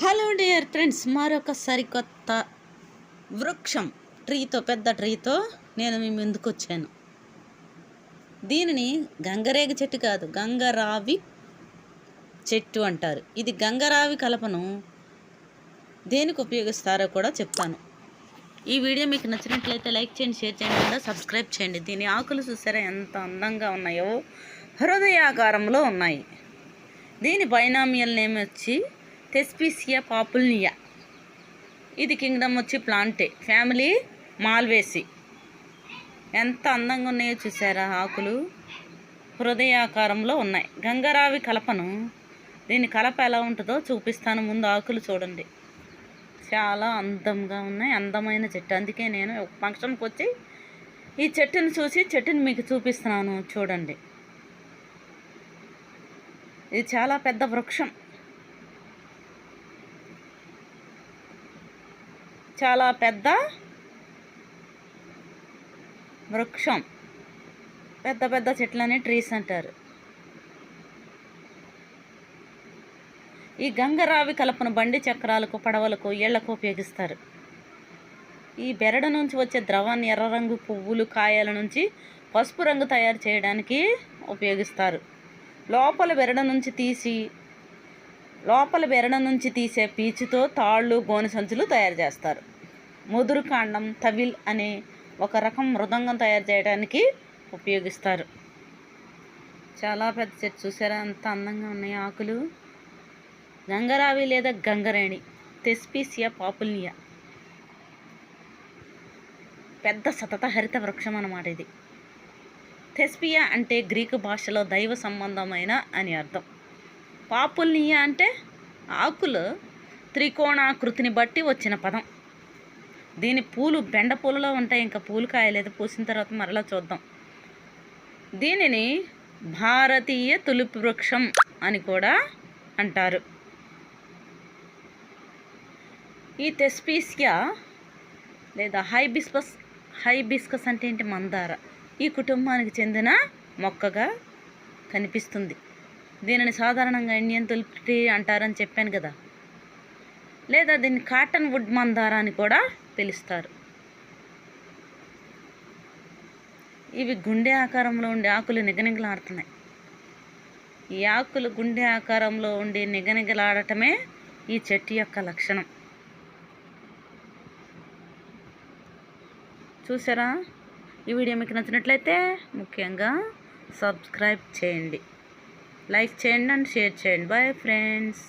Hello dear friends మరొక సరికొత్త వృక్షం ట్రీతో పెద్ద ట్రీతో నేను మీ ముందుకు వచ్చాను. దీనిని గంగరేగ చెట్టు కాదు గంగరావి చెట్టు అంటారు. ఇది గంగరావి కలపను దేనికి ఉపయోగిస్తారో కూడా చెప్తాను. ఈ వీడియో మీకు నచ్చినట్లయితే లైక్ చేయండి షేర్ చేయండి కూడా సబ్స్క్రైబ్ చేయండి. దీని ఆకులు చూసారా ఎంత అందంగా ఉన్నాయో హృదయాకారంలో ఉన్నాయి. దీని బైనామియల్ నేమ్ వచ్చి తెస్పీసియా పాపుల్నియా. ఇది కింగ్డమ్ వచ్చి ప్లాంటే. Family Malvaceae. ఎంత అందంగా ఉన్నాయో చూసారా ఆకులు? హృదయాకారంలో ఉన్నాయి. గంగరావి కలపను. దీని కలప ఎలా ఉంటుందో చూపిస్తాను. ముందు ఆకులు చూడండి. చాలా అందంగా ఉన్నాయి. అందమైన చెట్టు. అందుకే నేను ఫంక్షన్కి వచ్చి ఈ చెట్టుని చూసి చెట్టుని మీకు చూపిస్తున్నాను. చూడండి. ఇది చాలా పెద్ద వృక్షం. చాలా పెద్ద వృక్షం. పెద్ద పెద్ద చెట్లని ట్రీస్ అంటారు. ఈ గంగరావి కలపను బండి చక్రాలకు పడవలకు ఇళ్ళకు ఉపయోగిస్తారు. ఈ బెరడు నుంచి వచ్చే ద్రవాన్ని ఎర్ర రంగు పువ్వులు కాయల నుంచి పసుపు రంగు తయారు చేయడానికి ఉపయోగిస్తారు. లోపల బెరడు నుంచి తీసి లోపల బెరడ నుంచి తీసే పీచుతో తాళ్ళు గోనె సంచులు తయారు చేస్తారు. ముదురు కాండం తవిల్ అనే ఒక రకం మృదంగం తయారు చేయడానికి ఉపయోగిస్తారు. చాలా పెద్ద చెట్టు. చూసారా? అంత అందంగా ఉన్నాయి ఆకులు. గంగరావి లేదా గంగరేణి. తెస్పీసియా పాపుల్నియా. పెద్ద సతత హరిత వృక్షం అన్నమాట ఇది. తెస్పియా అంటే గ్రీకు భాషలో దైవ సంబంధమైన అని అర్థం. పాపుల్నియ అంటే ఆకులు త్రికోణాకృతిని బట్టి వచ్చిన పదం. దీని పూలు బెండ పూలలో ఉంటాయి. ఇంకా పూలు కాయలేదు. పూసిన తర్వాత మరలా చూద్దాం. దీనిని భారతీయ తులిపి వృక్షం అని కూడా అంటారు. ఈ తెస్పీసియా లేదా హైబిస్కస్ హైబిస్కస్ అంటే ఏంటి? మందార. ఈ కుటుంబానికి చెందిన మొక్కగా కనిపిస్తుంది. దీనిని సాధారణంగా ఇండియన్ తులిప్ ట్రీ అంటారని చెప్పాను కదా. లేదా దీన్ని కాటన్ వుడ్ మందార అని కూడా పిలుస్తారు. ఇవి గుండె ఆకారంలో ఉండే ఆకులు నిగనిగలాడుతున్నాయి. ఈ ఆకులు గుండె ఆకారంలో ఉండి నిగనిగలాడటమే ఈ చెట్టు యొక్క లక్షణం. చూసారా? ఈ వీడియో మీకు నచ్చినట్లయితే ముఖ్యంగా సబ్స్క్రైబ్ చేయండి. లైక్ చేయండి అండ్ షేర్ చేయండి బాయ్ ఫ్రెండ్స్